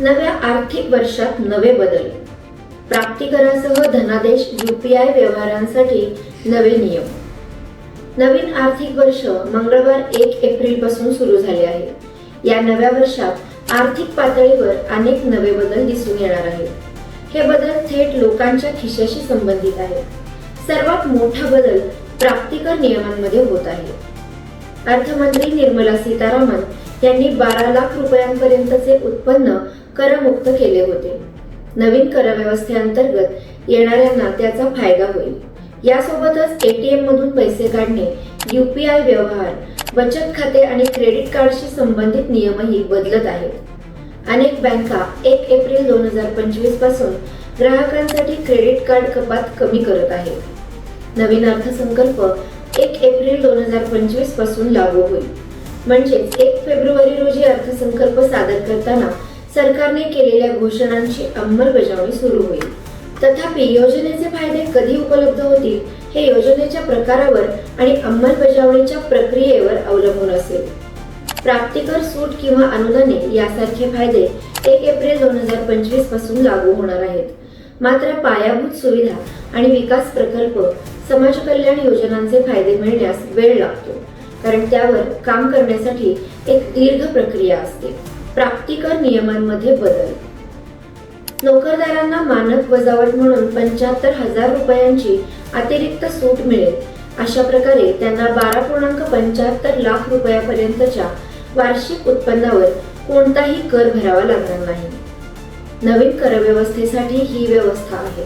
नव्या आर्थिक वर्षात नवे बदल. प्राप्तिकरासह धनादेश यूपीआय व्यवहारांसाठी नवे नियम. नवीन आर्थिक वर्ष मंगळवार एक एप्रिलपासून सुरू झाले आहे. या नव्या वर्षात आर्थिक पातळीवर अनेक नवे बदल दिसून येणार आहेत. हे बदल थेट लोकांच्या खिशाशी संबंधित आहेत. सर्वात मोठा बदल प्राप्तिकर नियमांमध्ये होत आहे. अर्थमंत्री निर्मला सीतारामन यांनी बारा लाख रुपयांपर्यंतचे उत्पन्न करमुक्त केले होते. नवीन करव्यवस्थेअंतर्गत येणाऱ्यांना त्याचा फायदा होईल. यासोबतच एटीएम मधून पैसे काढणे युपीआय व्यवहार बचत खाते आणि क्रेडिट कार्डशी संबंधित नियमही बदलत आहेत. अनेक बँका एक एप्रिल दोन हजार पंचवीसपासून ग्राहकांसाठी क्रेडिट कार्ड कपात कमी करत आहेत. नवीन अर्थसंकल्प एक एप्रिल दोन हजार पंचवीसपासून लागू होईल. म्हणजेच एक फेब्रुवारी रोजी अर्थसंकल्प सादर करताना सरकारने केलेल्या घोषणांची अंमलबजावणी सुरू होईल. तथापि योजनेचे फायदे कधी उपलब्ध होतील हे योजनेच्या प्रकारावर आणि अंमलबजावणीच्या प्रक्रियेवर अवलंबून असेल. प्राप्तिकर सूट किंवा अनुदाने यासारखे फायदे एक एप्रिल दोन हजार पंचवीसपासून लागू होणार आहेत. मात्र पायाभूत सुविधा आणि विकास प्रकल्प समाज कल्याण योजनांचे फायदे मिळण्यास वेळ लागतो. कारण त्यावर काम करण्यासाठी एक दीर्घ प्रक्रिया असते. प्राप्तिकर नियमांमध्ये बदल. नोकरदारांना मानक वजावट म्हणून पंच्याहत्तर हजार रुपयांची अतिरिक्त सूट मिळेल. अशा प्रकारे त्यांना बारा पूर्णांक पंच्याहत्तर लाख रुपयापर्यंतच्या वार्षिक उत्पन्नावर कोणताही कर भरावा लागणार नाही. नवीन करव्यवस्थेसाठी ही व्यवस्था आहे.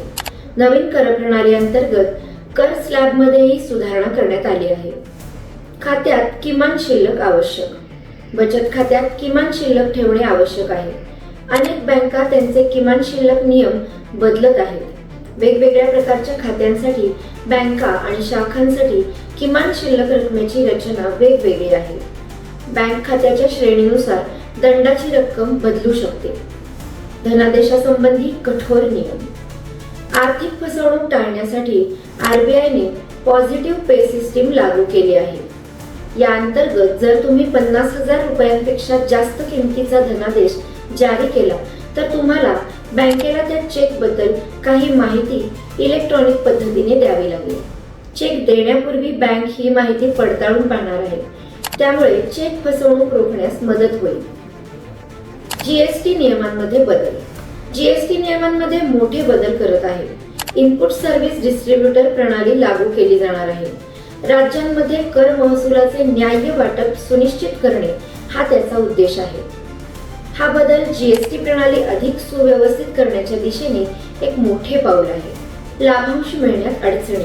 नवीन कर प्रणाली अंतर्गत कर स्लॅबमध्येही सुधारणा करण्यात आली आहे. खात्यात किमान शिल्लक आवश्यक. बचत खात्यात किमान शिल्लक ठेवणे आवश्यक आहे. अनेक बँका त्यांचे किमान शिल्लक नियम बदलत आहेत. वेगवेगळ्या प्रकारच्या खात्यांसाठी बँका आणि शाखांसाठी किमान शिल्लक रकमेची रचना वेगवेगळी आहे. बँक खात्याच्या श्रेणीनुसार दंडाची रक्कम बदलू शकते. धनादेशासंबंधी कठोर नियम. आर्थिक फसवणूक टाळण्यासाठी आरबीआयने पॉझिटिव्ह पे सिस्टीम लागू केली आहे. या अंतर्गत जर तुम्ही पन्नास हजार रुपयांपेक्षा जास्त किमतीचा धनादेश जारी केला तर तुम्हाला बँकेला त्या चेकबद्दल काही माहिती इलेक्ट्रॉनिक पद्धतीने द्यावी लागेल. चेक देण्यापूर्वी बँक ही माहिती पडताळून पाहणार आहे. त्यामुळे चेक फसवणूक रोखण्यास मदत होईल. जीएसटी नियमांमध्ये बदल. जीएसटी नियमांमध्ये मोठे बदल करत आहे. इनपुट सर्व्हिस डिस्ट्रीब्युटर प्रणाली लागू केली जाणार आहे. राज्यांमध्ये कर महसुलाचे न्याय्य वाटप सुनिश्चित करणे हा त्याचा उद्देश आहे. हा बदल जीएसटी प्रणाली अधिक सुव्यवस्थित करण्याच्या दिशेने एक मोठे पाऊल आहे. लाभांश मिळण्यात अडचणी.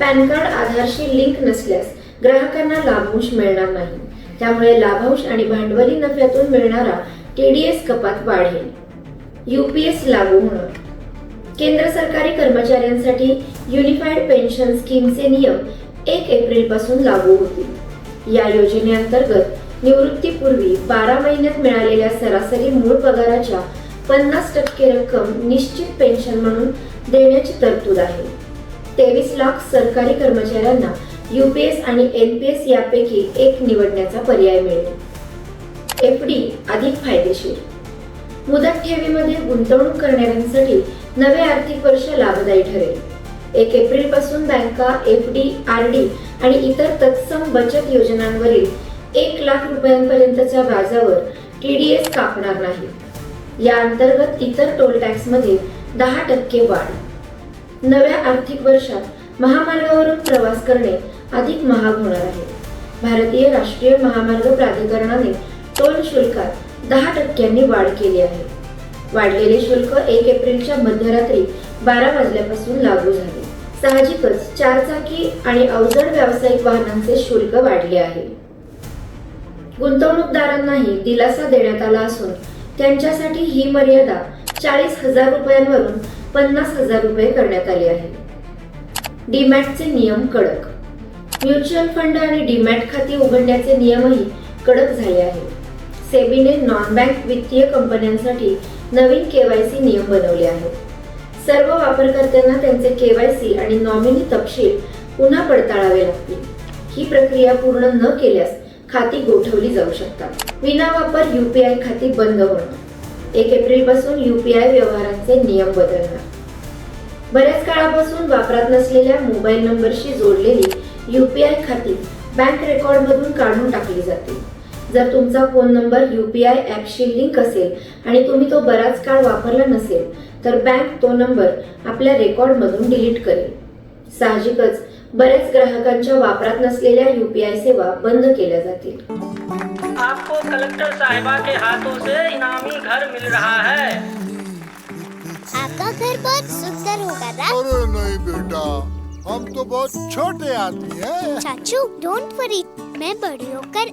पॅन कार्ड आधारशी लिंक नसल्यास ग्राहकांना लाभांश मिळणार नाही. त्यामुळे लाभांश आणि भांडवली नफ्यातून मिळणारा टीडीएस कपात वाढेल. युपीएस लागू होणं केंद्र सरकारी कर्मचाऱ्यांसाठी युनिफाईड पेन्शन स्कीमचे नियम एक एप्रिलपासून लागू होतील. या योजनेअंतर्गत निवृत्तीपूर्वी बारा महिन्यात मिळालेल्या सरासरी मूळ पगाराच्या पन्नास टक्के रक्कम निश्चित पेन्शन म्हणून देण्याची तरतूद आहे. तेवीस लाख सरकारी कर्मचाऱ्यांना युपीएस आणि एनपीएस यापैकी एक निवडण्याचा पर्याय मिळेल. एफ डी अधिक फायदेशीर. मुदत ठेवीमध्ये गुंतवणूक करणाऱ्यांसाठी नवे आर्थिक वर्ष लाभदायी ठरेल. एक एप्रिलपासून बँका एफ डी आर डी आणि इतर तत्सम बचत योजनांवरील एक लाख रुपयांपर्यंतच्या व्याजावर टीडीएस कापणार नाही या अंतर्गत इतर टोल टॅक्समध्ये दहा टक्के वाढ. नव्या आर्थिक वर्षात महामार्गावरून प्रवास करणे अधिक महाग होणार आहे. भारतीय राष्ट्रीय महामार्ग प्राधिकरणाने टोल शुल्कात दहा टक्क्यांनी वाढ केली आहे. वाढलेले शुल्क एक एप्रिलच्या मध्यरात्री बारा वाजल्यापासून लागू झाले. साहजिकच चारचाकी आणि अवजड व्यावसायिक वाहनांचे शुल्क वाढले आहे. गुंतवणूकदारांनाही दिलासा देण्यात आला असून त्यांच्यासाठी ही मर्यादा चाळीस हजार रुपयांवरून पन्नास हजार रुपये करण्यात आली आहे. डीमॅटचे नियम कडक. म्युच्युअल फंड आणि डीमॅट खाती उघडण्याचे नियमही कडक झाले आहेत. सेबीने नॉन बँक वित्तीय कंपन्यांसाठी नवीन केवायसी नियम बनवले आहेत. सर्व वापरकर्त्यांना त्यांचे केवायसी आणि नॉमिनी तपशील पुन्हा पडताळावे लागतील. ही प्रक्रिया पूर्ण न केल्यास खाती गोठवली जाऊ शकतात. विना वापर युपीआय खाती बंद होणं एक एप्रिलपासून युपीआय व्यवहारांचे नियम बदलणार. बऱ्याच काळापासून वापरात नसलेल्या मोबाईल नंबरशी जोडलेली युपीआय खाती बँक रेकॉर्डमधून काढून टाकली जातील. जर तुमचा फोन नंबर युपीआय ॲपशी लिंक असेल आणि तुम्ही तो बराच काळ वापरला नसेल तर बँक तो नंबर आपल्या रेकॉर्डमधून डिलीट करेल. साहजिकच बऱ्याच ग्राहकांच्या वापरात नसलेल्या युपीआय सेवा बंद केल्या जातील. आपको कलेक्टर साहिबा के हाथों से इनामी घर मिल रहा है। आपका घर बहुत सुंदर होगा ना अरे नहीं बेटा हम तो बहुत छोटे आदमी हैं। चाचू डोंट वरी मैं बड़ी होकर